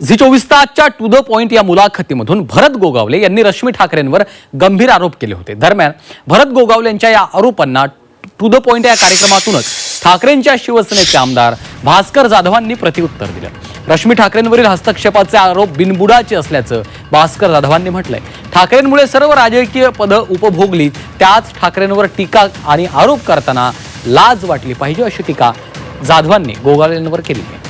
Zee चोवीस तासच्या to the point या मुलाखतीमधून भरत गोगावले यांनी रश्मी ठाकरेंवर गंभीर आरोप केले होते. दरम्यान भरत गोगावलेंच्या या आरोपांना टू द पॉइंट या कार्यक्रमातूनच ठाकरेंच्या शिवसेनेचे आमदार भास्कर जाधवांनी प्रतिउत्तर दिलं. रश्मी ठाकरेंवरील हस्तक्षेपाचे आरोप बिनबुडाचे असल्याचं भास्कर जाधवांनी म्हटलंय. ठाकरेंमुळे सर्व राजकीय पदं उपभोगली त्याच ठाकरेंवर टीका आणि आरोप करताना लाज वाटली पाहिजे अशी टीका जाधवांनी गोगावलेंवर केली आहे.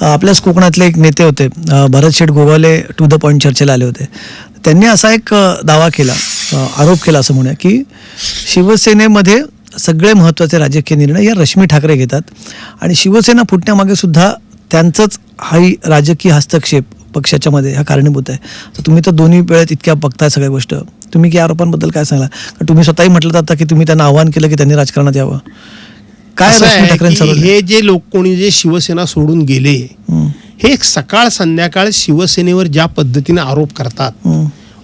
आपल्याच कोकणातले एक नेते होते Bharat Sheth Gogawale to the point चर्चेला आले होते. त्यांनी असा एक दावा केला आरोप केला असं म्हणूया की शिवसेनेमध्ये सगळे महत्त्वाचे राजकीय निर्णय या रश्मी ठाकरे घेतात आणि शिवसेना फुटण्यामागे सुद्धा त्यांचंच हाही राजकीय हस्तक्षेप पक्षाच्या मध्ये हा कारणीभूत आहे. तर तुम्ही तर दोन्ही वेळेत इतक्या बघताय सगळ्या गोष्ट. तुम्ही की आरोपांबद्दल काय सांगला? तुम्ही स्वतःही म्हटलं आता की तुम्ही त्यांना आव्हान केलं की त्यांनी राजकारणात यावं. काय? हे जे लोक कोणी जे शिवसेना सोडून गेले हे. सकाळ संध्याकाळ शिवसेनेवर ज्या पद्धतीने आरोप करतात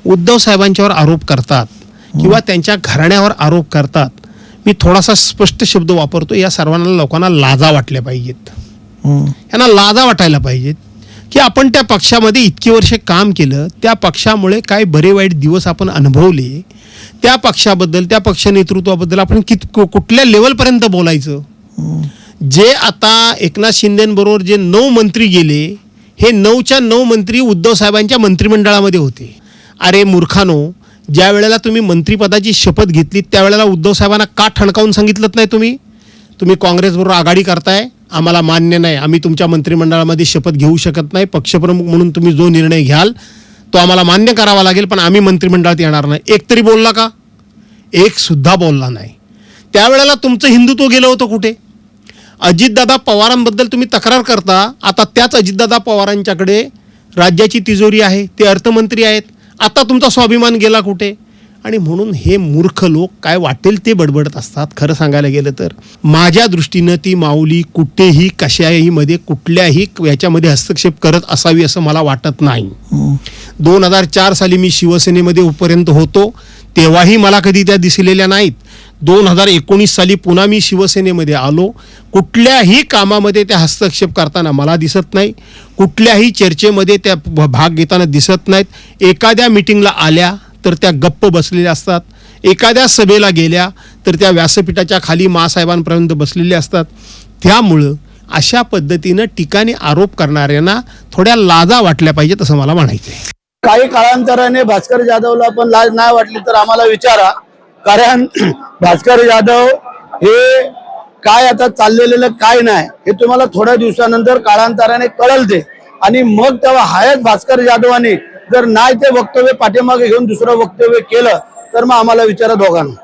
उद्धव साहेबांच्यावर आरोप करतात किंवा त्यांच्या घराण्यावर आरोप करतात मी थोडासा स्पष्ट शब्द वापरतो या सर्वांना लोकांना लाजा वाटल्या पाहिजेत. यांना लाजा वाटायला पाहिजेत की आपण त्या पक्षामध्ये इतकी वर्षे काम केलं त्या पक्षामुळे काय बरे वाईट दिवस आपण अनुभवले त्या पक्षाबद्दल त्या पक्ष नेतृत्वाबद्दल आपण कित कुठल्या लेवलपर्यंत बोलायचं? जे आता एकनाथ शिंदेबरोबर जे नऊ मंत्री गेले हे नऊच्या नऊ मंत्री उद्धव साहेबांच्या मंत्रिमंडळामध्ये होते. अरे मूर्खानो ज्या वेळेला तुम्ही मंत्रिपदाची शपथ घेतली त्यावेळेला उद्धव साहेबांना का ठणकावून सांगितलं नाही तुम्ही? तुम्ही काँग्रेसबरोबर आघाडी करताय आम्हाला मान्य नाही आम्ही तुमच्या मंत्रिमंडळामध्ये शपथ घेऊ शकत नाही पक्षप्रमुख म्हणून तुम्ही जो निर्णय घ्याल तो आम्हाला मान्य करावा लागेल पण आम्ही मंत्रिमंडळात येणार नाही. एक तरी बोलला का? एक सुद्धा बोलला नाही. त्यावेळेला तुमचं हिंदुत्व गेलं होतं कुठे? अजितदादा पवारांबद्दल तुम्ही तक्रार करता आता त्याच अजितदादा पवारांच्याकडे राज्याची तिजोरी आहे ते अर्थमंत्री आहेत. आता तुमचा स्वाभिमान गेला कुठे? आणि म्हणून हे मूर्ख लोक काय वाटेल ते बडबडत असतात खरं सांगायला गेलं तर. माझ्या दृष्टीनं ती माऊली कुठेही कशाही मध्ये कुठल्याही याच्यामध्ये हस्तक्षेप करत असावी असं मला वाटत नाही. दोन हजार चार साली मी शिवसेनेमध्ये उपर्यंत होतो तेव्हाही मला कधी त्या दिसलेल्या नाहीत. दोन हजार एकोणीस साली पुन्हा मी शिवसेनेमध्ये आलो. कुठल्याही कामामध्ये त्या हस्तक्षेप करताना मला दिसत नाही. कुठल्याही चर्चेमध्ये त्या भाग घेताना दिसत नाहीत. एखाद्या मिटिंगला आल्या तर त्या गप्प बसलेल्या असतात. एखाद्या सभेला गेल्या तर त्या व्यासपीठाच्या खाली मासाहेबांपर्यंत बसलेल्या असतात. त्यामुळं अशा पद्धतीनं ठिकाणी आरोप करणाऱ्यांना थोड्या लाजा वाटल्या पाहिजेत असं मला म्हणायचं आहे काही काळांतराने भास्कर जाधवला पण लाज नाही वाटली तर आम्हाला विचारा. कारण भास्कर जाधव हे काय आता चाललेलं काय नाही हे तुम्हाला थोड्या दिवसानंतर काळांतराने कळल ते आणि मग तेव्हा हायच भास्कर जाधवाने जर नाही ते वक्तव्य पाठीमागे घेऊन दुसरं वक्तव्य केलं तर मग आम्हाला विचारा दोघांना.